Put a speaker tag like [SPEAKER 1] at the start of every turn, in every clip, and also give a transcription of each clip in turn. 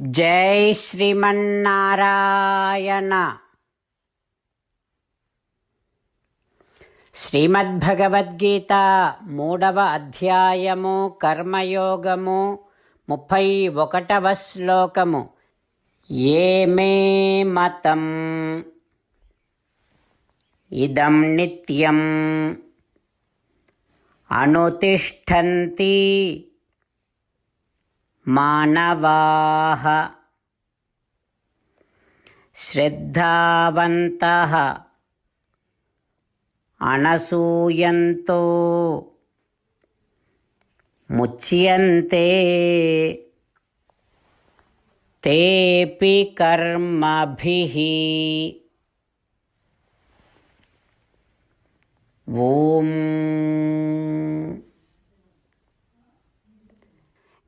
[SPEAKER 1] జై శ్రీమన్నారాయణ. శ్రీమద్భగవద్గీత మూడవ అధ్యాయము కర్మయోగము ముప్పై ఒకటవ శ్లోకము. ఏ మే మతం? ఇదం నిత్యం. అనుతిష్టంతి మానవాः శ్రద్ధావంతः అనసూయంతో ముచ్యంతే తేపి కర్మభిः ఓం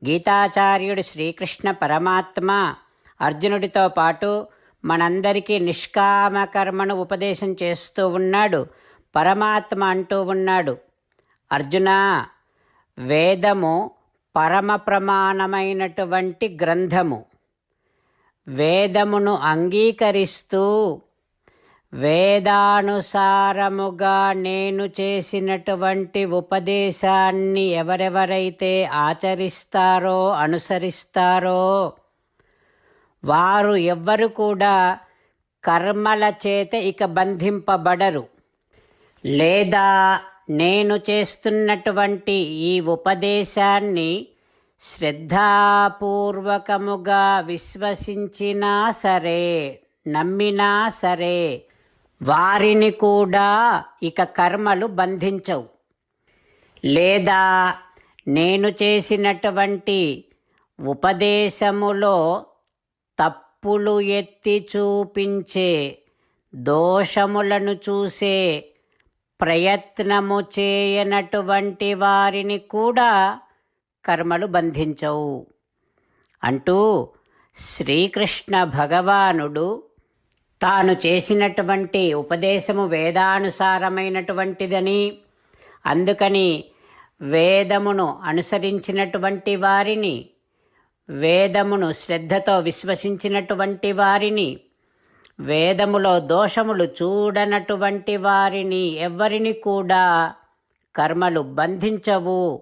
[SPEAKER 1] గీతాచార్యుడు శ్రీకృష్ణ పరమాత్మ అర్జునుడితో పాటు మనందరికీ నిష్కామ కర్మను ఉపదేశం చేస్తూ ఉన్నాడు పరమాత్మ అంటూ ఉన్నాడు. అర్జున వేదము పరమ ప్రమాణమైనటువంటి గ్రంథము. వేదమును అంగీకరిస్తూ వేదానుసారముగా నేను చేసినటువంటి ఉపదేశాన్ని ఎవరెవరైతే ఆచరిస్తారో అనుసరిస్తారో వారు ఎవ్వరు కూడా కర్మల చేత ఇక బంధింపబడరు. లేదా నేను చేస్తున్నటువంటి ఈ ఉపదేశాన్ని శ్రద్ధాపూర్వకముగా విశ్వసించినా సరే నమ్మినా సరే వారిని కూడా ఇక కర్మలు బంధించవు. లేదా నేను చేసినటువంటి ఉపదేశములో తప్పులు ఎత్తి చూపించే దోషములను చూసే ప్రయత్నము చేయనటువంటి వారిని కూడా కర్మలు బంధించవు. అంటూ శ్రీకృష్ణ భగవానుడు తాను చేసినటువంటి ఉపదేశము వేదానుసారమైనటువంటిదని. అందుకని వేదమును అనుసరించినటువంటి వారిని వేదమును శ్రద్ధతో విశ్వసించినటువంటి వారిని వేదములో దోషములు చూడనటువంటి వారిని ఎవ్వరిని కూడా కర్మలు బంధించవు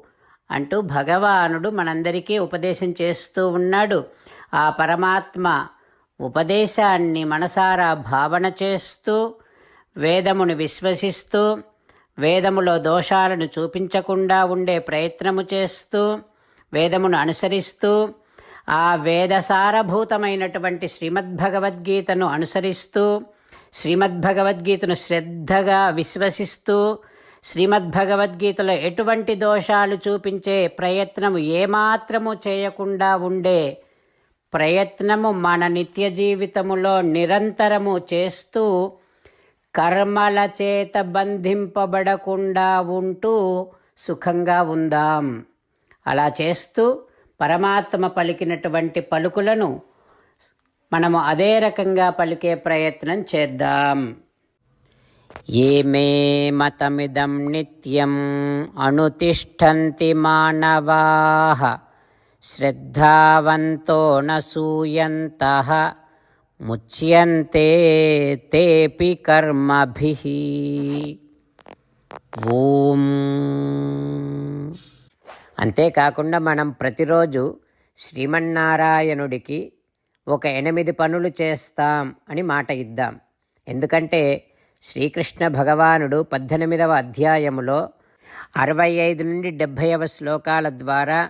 [SPEAKER 1] అంటూ భగవానుడు మనందరికీ ఉపదేశం చేస్తూ ఉన్నాడు. ఆ పరమాత్మ ఉపదేశాన్ని మనసారా భావన చేస్తూ వేదమును విశ్వసిస్తూ వేదములో దోషాలను చూపించకుండా ఉండే ప్రయత్నము చేస్తూ వేదమును అనుసరిస్తూ ఆ వేదసారభూతమైనటువంటి శ్రీమద్భగవద్గీతను అనుసరిస్తూ శ్రీమద్భగవద్గీతను శ్రద్ధగా విశ్వసిస్తూ శ్రీమద్భగవద్గీతలో ఎటువంటి దోషాలు చూపించే ప్రయత్నము ఏమాత్రము చేయకుండా ఉండే ప్రయత్నము మన నిత్య జీవితములో నిరంతరము చేస్తూ కర్మల చేత బంధింపబడకుండా ఉంటూ సుఖంగా ఉందాం. అలా చేస్తూ పరమాత్మ పలికినటువంటి పలుకులను మనము అదే రకంగా పలికే ప్రయత్నం చేద్దాం. ఏ మే మతమిదం నిత్యం అనుతిష్టంతి శ్రద్ధావంతో నూయంత ముచ్యంతే తేపి కర్మభి. ఓం. అంతేకాకుండా మనం ప్రతిరోజు శ్రీమన్నారాయణుడికి ఒక ఎనిమిది పనులు చేస్తాం అని మాట ఇద్దాం. ఎందుకంటే శ్రీకృష్ణ భగవానుడు పద్దెనిమిదవ అధ్యాయములో అరవై ఐదు నుండి డెబ్భైవ శ్లోకాల ద్వారా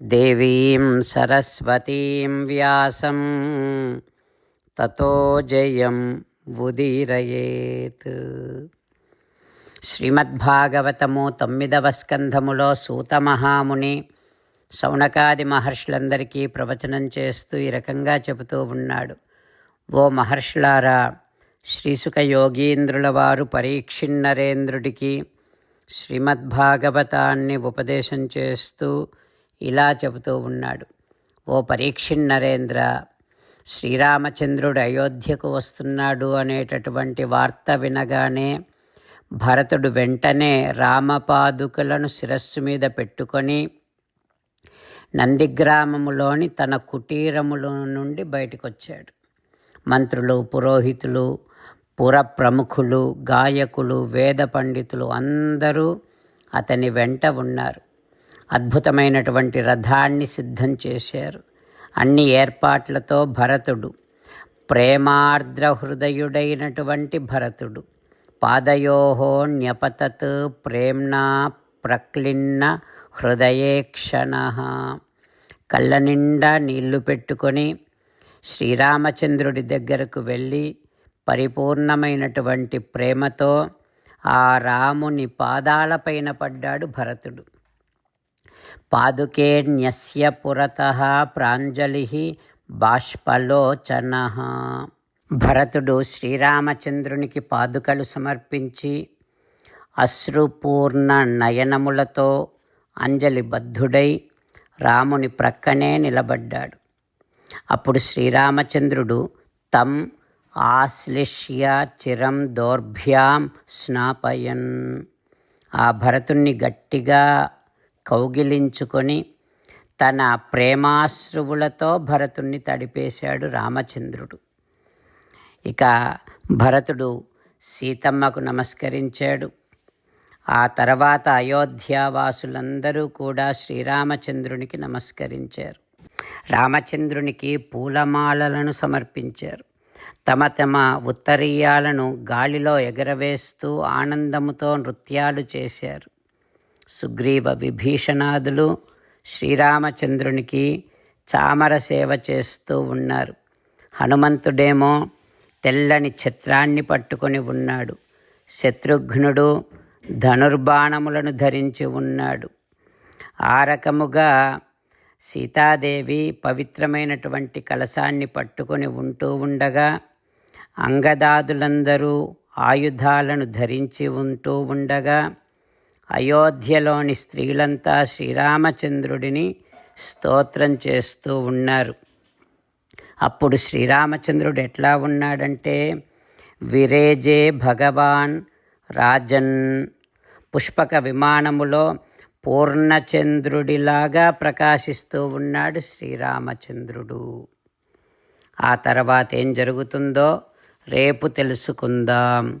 [SPEAKER 1] దేవీం సరస్వతీం వ్యాసం తతో జయం ఉదీరయేత్ శ్రీమద్భాగవతము తొమ్మిదవ స్కంధములో సూతమహాముని సౌనకాది మహర్షులందరికీ ప్రవచనం చేస్తూ ఈ రకంగా చెబుతూ ఉన్నాడు. ఓ మహర్షులారా శ్రీసుక యోగీంద్రుల వారు పరీక్షిన్నరేంద్రుడికి శ్రీమద్భాగవతాన్ని ఉపదేశం చేస్తూ ఇలా చెబుతూ ఉన్నాడు. ఓ పరీక్షిన్నరేంద్ర శ్రీరామచంద్రుడు అయోధ్యకు వస్తున్నాడు అనేటటువంటి వార్త వినగానే భరతుడు వెంటనే రామపాదుకలను శిరస్సు మీద పెట్టుకొని నందిగ్రామములోని తన కుటీరములో నుండి బయటకొచ్చాడు. మంత్రులు పురోహితులు పుర ప్రముఖులు గాయకులు వేద పండితులు అందరూ అతని వెంట ఉన్నారు. అద్భుతమైనటువంటి రథాన్ని సిద్ధం చేశారు. అన్ని ఏర్పాట్లతో భరతుడు ప్రేమార్ద్ర హృదయుడైనటువంటి భరతుడు పాదయోహో న్యపతత్ ప్రేమ్నా ప్రక్లిన్న హృదయేక్షణ కళ్ళ నిండా నీళ్ళు పెట్టుకొని శ్రీరామచంద్రుడి దగ్గరకు వెళ్ళి పరిపూర్ణమైనటువంటి ప్రేమతో ఆ రాముని పాదాలపైన పడ్డాడు భరతుడు. పాదుకేణ్యస్య పురత ప్రాంజలి బాష్పలోచన. భరతుడు శ్రీరామచంద్రునికి పాదుకలు సమర్పించి అశ్రుపూర్ణ నయనములతో అంజలి బద్ధుడై రాముని ప్రక్కనే నిలబడ్డాడు. అప్పుడు శ్రీరామచంద్రుడు తం ఆశ్లిష్య చిరం దౌర్భ్యాం స్నాపయన్. ఆ భరతుణ్ణి గట్టిగా కౌగిలించుకొని తన ప్రేమాశ్రువులతో భరతుణ్ణి తడిపేశాడు రామచంద్రుడు. ఇక భరతుడు సీతమ్మకు నమస్కరించాడు. ఆ తర్వాత అయోధ్యావాసులందరూ కూడా శ్రీరామచంద్రునికి నమస్కరించారు. రామచంద్రునికి పూలమాలలను సమర్పించారు. తమ తమ ఉత్తరీయాలను గాలిలో ఎగరవేస్తూ ఆనందముతో నృత్యాలు చేశారు. సుగ్రీవ విభీషణాదులు శ్రీరామచంద్రునికి చామర సేవ చేస్తూ ఉన్నారు. హనుమంతుడేమో తెల్లని ఛత్రాన్ని పట్టుకొని ఉన్నాడు. శత్రుఘ్నుడు ధనుర్బాణములను ధరించి ఉన్నాడు. ఆ రకముగా సీతాదేవి పవిత్రమైనటువంటి కలశాన్ని పట్టుకొని ఉంటూ ఉండగా అంగదాదులందరూ ఆయుధాలను ధరించి ఉంటూ ఉండగా అయోధ్యలోని స్త్రీలంతా శ్రీరామచంద్రుడిని స్తోత్రం చేస్తూ ఉన్నారు. అప్పుడు శ్రీరామచంద్రుడు ఎట్లా ఉన్నాడంటే విరేజే భగవాన్ రాజన్ పుష్పక విమానములో పూర్ణచంద్రుడిలాగా ప్రకాశిస్తూ ఉన్నాడు శ్రీరామచంద్రుడు. ఆ తర్వాత ఏం జరుగుతుందో రేపు తెలుసుకుందాం.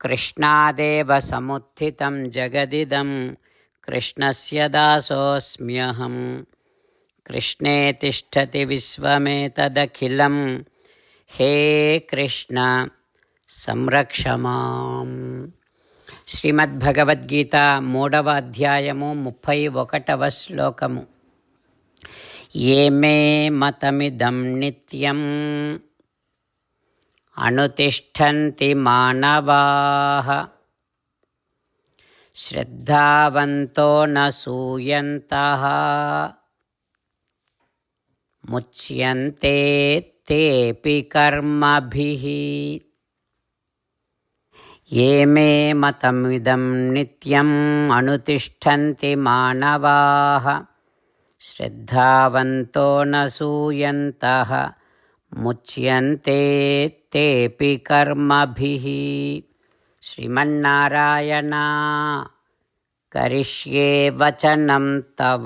[SPEAKER 1] कृष्णादेव समुत्थितं जगदिदं कृष्णस्य दासोऽस्म्यहं कृष्णे तिष्ठति विश्वमेतदखिलं हे कृष्ण సంరక్షమాం శ్రీమద్భగవద్గీత మూడవ అధ్యాయము ముప్పై ఒకటవ శ్లోకము ఏమే మతమిదం నిత్యం అనుతిష్టంతి మానవాः. శ్రద్ధావంతో నూయంత ముచ్యంతే తేపి కర్మభిः. ఏ మే మతమిదం నిత్యం అనుతిష్టంతి మానవా. శ్రద్ధావంతో నూయంత ముచ్యంతే తేపి కర్మభిः శ్రీమన్నారాయణ కరిష్యే వచనం తవ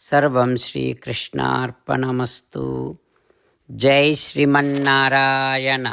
[SPEAKER 1] సర్వం శ్రీకృష్ణార్పణమస్తు జై శ్రీమన్నారాయణ